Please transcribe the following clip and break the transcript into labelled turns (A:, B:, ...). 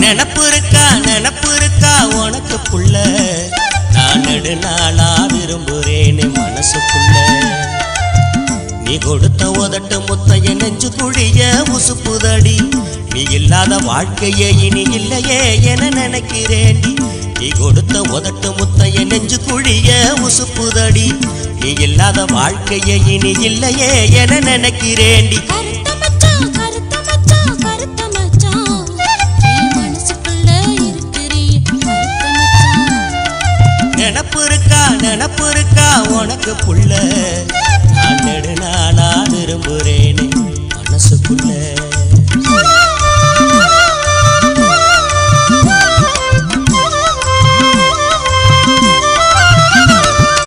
A: நினப்பு இருக்கா நினப்பு இருக்கா உனக்கு புள்ள நான் நெடுநாளா விரும்புறேனே மனசுக்குள்ள. நீ கொடுத்த உதட்டு முத்தைய நெஞ்சு குழிய உசுப்புதடி. நீ இல்லாத வாழ்க்கையே இனி இல்லையே என நினைக்கிறேன். நீ கொடுத்த உதட்டு முத்தைய நெஞ்சு குழிய உசுப்புதடி. நீ இல்லாத வாழ்க்கையே இனி இல்லையே என
B: நினைக்கிறேன்.
A: நினப்பு இருக்கா நினப்பு இருக்கா உனக்கு புள்ள?